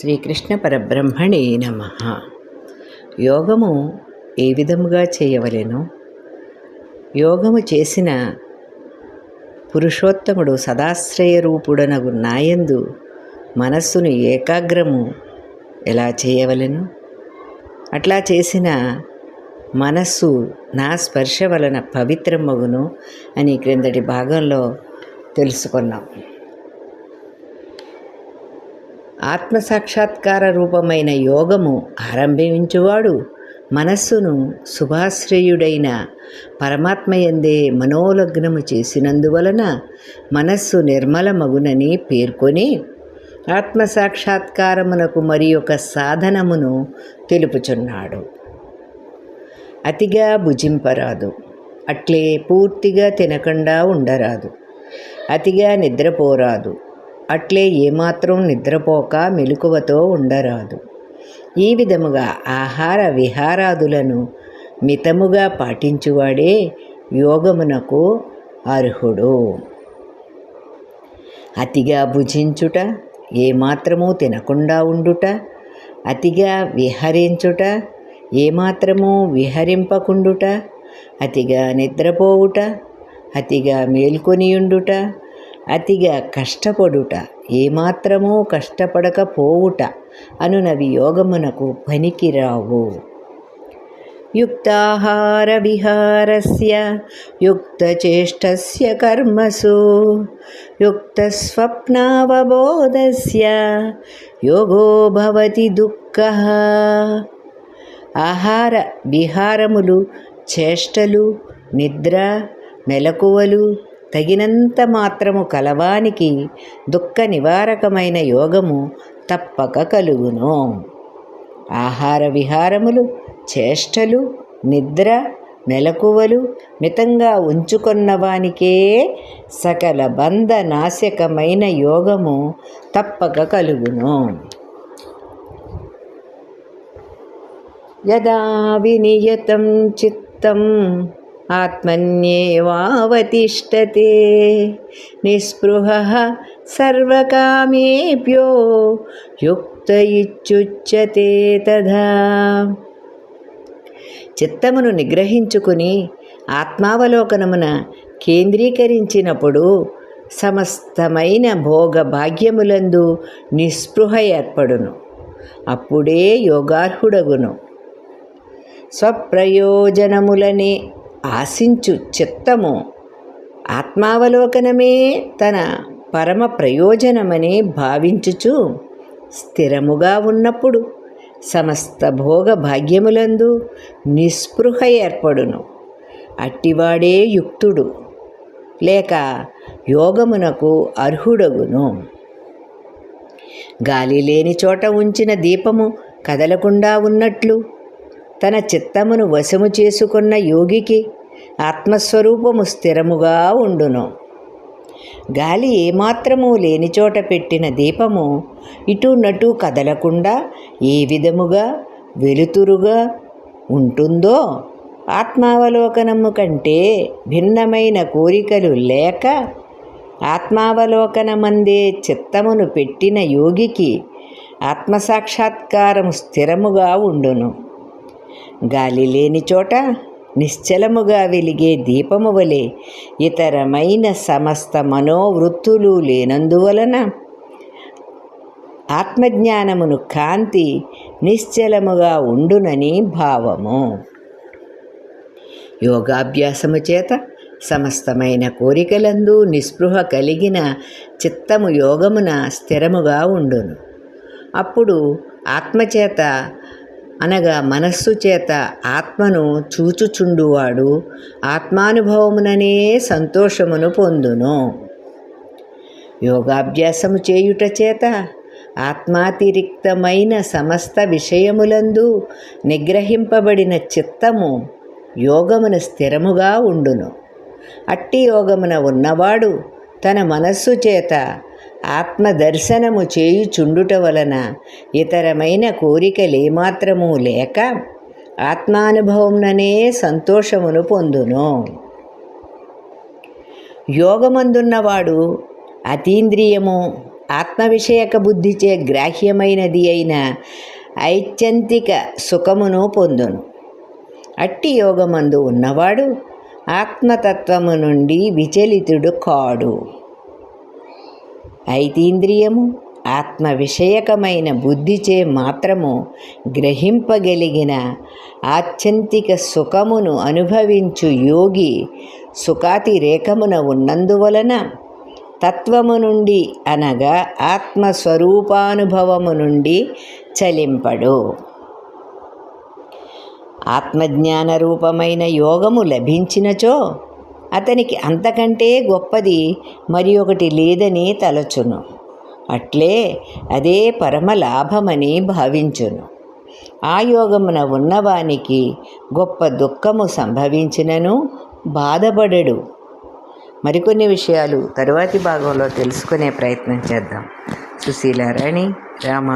శ్రీకృష్ణ పరబ్రహ్మణే నమ. యోగము ఏ విధముగా చేయవలెను? యోగము చేసిన పురుషోత్తముడు సదాశ్రయ రూపుడనగు నాయందు మనస్సును ఏకాగ్రము ఎలా చేయవలెను? అట్లా చేసిన మనస్సు నా స్పర్శ వలన పవిత్రమగును అని క్రిందటి భాగంలో తెలుసుకున్నాం. ఆత్మసాక్షాత్కార రూపమైన యోగము ఆరంభించువాడు. మనస్సును శుభాశ్రయుడైన పరమాత్మయందే మనోలగ్నము చేసినందువలన మనస్సు నిర్మలమగునని పేర్కొని ఆత్మసాక్షాత్కారమునకు మరి ఒక సాధనమును తెలుపుచున్నాడు. అతిగా భుజింపరాదు. అట్లే పూర్తిగా తినకుండా ఉండరాదు. అతిగా నిద్రపోరాదు. అట్లే ఏమాత్రం నిద్రపోక మెలకువతో ఉండరాదు. ఈ విధముగా ఆహార విహారాదులను మితముగా పాటించువాడే యోగమునకు అర్హుడు. అతిగా భుజించుట ఏమాత్రము తినకుండా ఉండుట అతిగా విహరించుట ఏమాత్రము విహరింపకుండుట అతిగా నిద్రపోవుట అతిగా మేల్కొనియుండుట అతిగా కష్టపడుట ఏమాత్రమూ కష్టపడకపోవుట అనునవి యోగమునకు పనికిరావు. యుక్తాహార విహారస్య యుక్తచేష్టస్య కర్మసు యుక్తస్వప్నావబోధస్య యోగో భవతి దుఃఖ. ఆహార విహారములు చేష్టలు నిద్ర మెలకువలు తగినంత మాత్రము కలవానికి దుఃఖ నివారకమైన యోగము తప్పక కలుగును. ఆహార విహారములు చేష్టలు నిద్ర మెలకువలు మితంగా ఉంచుకున్నవానికే సకల బంధ నాశకమైన యోగము తప్పక కలుగును. యదా వినియతం చిత్తం ఆత్మన్యేవావతిష్టతే నిస్పృహ సర్వకామేభ్యో యుక్త ఇచ్చుచ్యతే తథా చిత్తమును నిగ్రహించుకుని ఆత్మావలోకనమున కేంద్రీకరించినప్పుడు సమస్తమైన భోగ భాగ్యములందు నిస్పృహ ఏర్పడును. అప్పుడే యోగార్హుడగును. స్వప్రయోజనములనే ఆశించు చిత్తము ఆత్మావలోకనమే తన పరమ ప్రయోజనమని భావించుచు స్థిరముగా ఉన్నప్పుడు సమస్త భోగ భాగ్యములందు నిస్పృహ ఏర్పడును. అట్టివాడే యుక్తుడు లేక యోగమునకు అర్హుడగును. గాలి లేని చోట ఉంచిన దీపము కదలకుండా ఉన్నట్లు తన చిత్తమును వశము చేసుకున్న యోగికి ఆత్మస్వరూపము స్థిరముగా ఉండును. గాలి ఏమాత్రము లేని చోట పెట్టిన దీపము ఇటు నటు కదలకుండా ఏ విధముగా వెలుతురుగా ఉంటుందో ఆత్మావలోకనము కంటే భిన్నమైన కోరికలు లేక ఆత్మావలోకనమందే చిత్తమును పెట్టిన యోగికి ఆత్మసాక్షాత్కారం స్థిరముగా ఉండును. గాలి లేని చోట నిశ్చలముగా వెలిగే దీపము వలె ఇతరమైన సమస్త మనోవృత్తులు లేనందువలన ఆత్మజ్ఞానమును కాంతి నిశ్చలముగా ఉండునని భావము. యోగాభ్యాసము చేత సమస్తమైన కోరికలందు నిస్పృహ కలిగిన చిత్తము యోగమున స్థిరముగా ఉండును. అప్పుడు ఆత్మచేత అనగా మనస్సు చేత ఆత్మను చూచుచుండువాడు ఆత్మానుభవముననే సంతోషమును పొందును. యోగాభ్యాసము చేయుట చేత ఆత్మాతిరిక్తమైన సమస్త విషయములందు నిగ్రహింపబడిన చిత్తము యోగమున స్థిరముగా ఉండును. అట్టి యోగమున ఉన్నవాడు తన మనస్సు చేత ఆత్మదర్శనము చేయుచుండుట వలన ఇతరమైన కోరికలేమాత్రము లేక ఆత్మానుభవంననే సంతోషమును పొందును. యోగమందున్నవాడు అతీంద్రియము ఆత్మవిషయక బుద్ధిచే గ్రాహ్యమైనది అయిన ఐత్యంతిక సుఖమును పొందును. అట్టి యోగమందు ఉన్నవాడు ఆత్మతత్వము నుండి విచలితుడు కాడు. ఐతీంద్రియము ఆత్మ విషయకమైన బుద్ధిచే మాత్రము గ్రహింపగలిగిన ఆత్యంతిక సుఖమును అనుభవించు యోగి సుఖాతిరేకమున ఉన్నందువలన తత్వము నుండి అనగా ఆత్మస్వరూపానుభవము నుండి చలింపడు. ఆత్మజ్ఞాన రూపమైన యోగము లభించినచో అతనికి అంతకంటే గొప్పది మరి ఒకటి లేదని తలచును. అట్లే అదే పరమ లాభమని భావించును. ఆ యోగమున ఉన్నవానికి గొప్ప దుఃఖము సంభవించినను బాధపడడు. మరికొన్ని విషయాలు తరువాతి భాగంలో తెలుసుకునే ప్రయత్నం చేద్దాం. సుశీలారాణి రామ